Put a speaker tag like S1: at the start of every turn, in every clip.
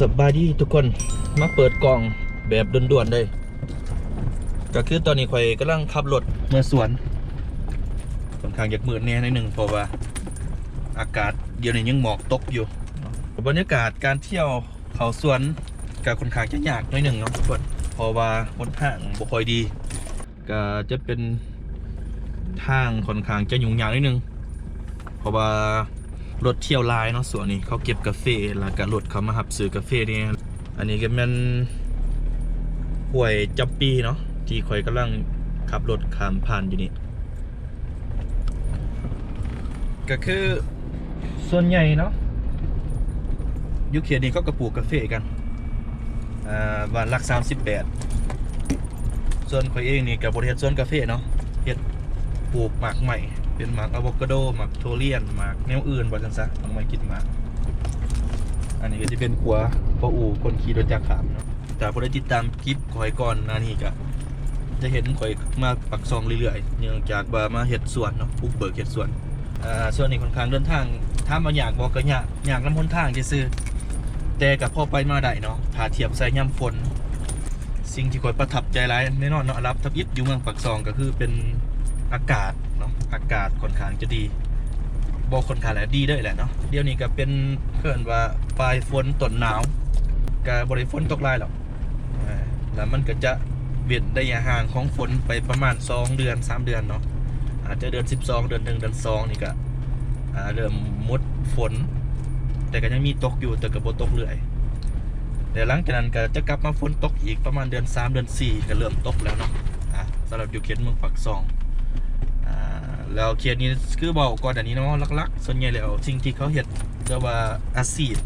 S1: สบายดีทุกคนมาเปิดกล่องแบบด่วนๆเลยก็คือตอนนี้ข่อยกำลังขับรถเมื่อสวนค่อนข้างอยากมืดแน่นอยหนึ่งเพราะว่า อากาศเดี๋ยวนี้ยังหมอกตกอยู่บรรยากาศการเที่ยวเขาสวนก็ค่อนข้างจะยากหน่อยหนึ่งเนาะทุกคนเพราะว่าบนทางบ่ค่อยดี ก็จะเป็นทางค่อนข้างจะยุ่งยากนิดนึงเพราะว่า รถเที่ยวลายเนาะส่วนนี้เขาเก็บกาแฟแล้วก็รถเขามาหับซื้อกาแฟเนี่ยอันนี้ก็แมันห่วยจับปีเนาะที่คอยกำลังขับรถข้ามผ่านอยู่นี่ก็คือส่วนใหญ่เนาะยุคเขียนนี้เขาก็ปลูกกาแฟกันอ่าวันลักสามสิบแปดส่วนคอยเองนี่กับบริเวณส่วนกาแฟเนาะเฮ็ดปลูกหมากใหม่ เป็นหมากอะโวคาโดหมากโทเรียนหมากแนวอื่นบ่จังซะต้องมากินหมาก อันนี้ก็จะเป็นขัวพ่ออู่คนขี่รถจักรขามเนาะแต่พอได้ติดตามคลิปข่อยก่อนหนานี้ก็จะเห็นข่อยมาปักซองเรื่อยๆเนื่องจากว่ามาเห็ดสวนเนาะปลูกเบิกเห็ดสวนอ่าส่วนนี้ค่อนข้างเดินทางถ้ามาอยากบอกก็อยากอยากน้ำพ้นทางจะซื้อๆแต่กับพ่อไปมาได้เนาะถ้าเทียบใส่ย่ำฝน สิ่งที่ข่อยประทับใจหลายแน่นอนเนาะรับทับอิดอยู่เมืองปักซองก็คือเป็น อากาศเนาะอากาศค่อนข้างจะดีบอกคนขาแหละดีด้วยแหละเนาะเดี๋ยวนี้ก็เป็นเพื่อนว่าปลายฝนต้นหนาวกับบริฝนตกลายหรอกแล้วมันก็จะเวียนได้ห่างของฝนไปประมาณ 2 เดือน 3 เดือนเนาะอาจจะเดือน 12 เดือน1เดือน2นี่ก็เริ่มมดฝน แต่ก็ยังมีตกอยู่แต่ก็บ่ตกเรื่อยแต่หลังจากนั้นก็จะกลับมาฝนตกอีกประมาณเดือน 3 เดือน 4 ก็เริ่มตกแล้วเนาะสำหรับอยู่เขตเมืองปักซอง แล้วเขียนนี้คือบอกก่อนอันนี้เนาะลักๆ ส่วนใหญ่แล้วสิ่งที่เขาเห็ดเรียกว่าอาชีพ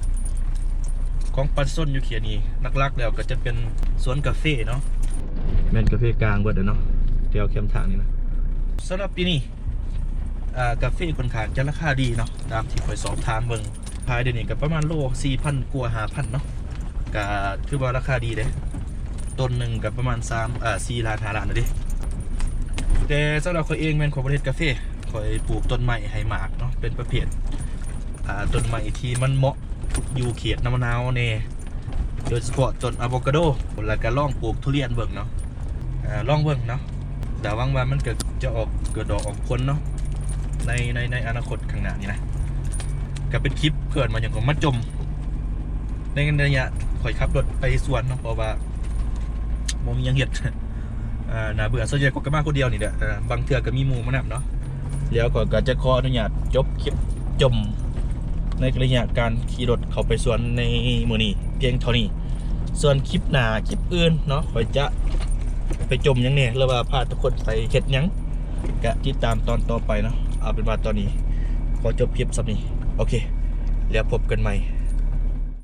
S1: ของปันส้นอยู่เขียนนี้ลักๆแล้วก็จะเป็นสวนกาแฟเนาะแม่นกาแฟกลางเบิดอะเนาะเดี๋ยวเข้มทางนี้นะสำหรับปีนี้อ่ากาแฟค่อนข้างจะราคาดีเนาะตามที่คอยสอบถามเบิ่งขายเดี๋ยวนี้ก็ประมาณโล4,000กว่า5,000เนาะก็ถือว่าราคาดีเด้ต้นหนึ่งกับประมาณ3อ่า4ล้าน5ล้านนะเดิ แต่สำหรับข้อยเองแมนของประเทศกาแฟข้อยปลูกต้นไม้ให้หมากเนาะเป็นประเภทอ่าต้นไม้ที่มันเหมาะอยู่เขตน้ำมะนาวเน่โดยเฉพาะต้นอะโวคาโดแล้วก็ล่องปลูกทุเรียนเบิ่งเนาะอ่าล่องเบิ่งเนาะแต่หวังว่ามันเก็จะออกเกิดดอกออกผลเนาะในในในอนาคตข้างหน้านี่นะก็เป็นคลิปเกิดมาอย่างของมัดจม ในระยะข่อยขับรถไปสวนเนาะเพราะว่าโมมียังเห็ด อ่าน่าเบื่อส่วนใหญ่ก็กมาคนเดียวนี่แหละอ่าบางเทื่อก็มีหมูมานํเนาะแล้วก็ก็จะขออนุญาตจบคลิปจม ในระยะการขี่รถเข้าไปสวนในมือนี้เพียงเท่านี้ ส่วนคลิปหน้าคลิปอื่นเนาะข่อยจะไปจมหยังเนี่ยหรือว่าพาทุกคนไปเฮ็ดหยังก็ติดตามตอนต่อไปเนาะเอาเป็นว่าตอนนี้ ขอจบคลิปสับนี้โอเค แล้วพบกันใหม่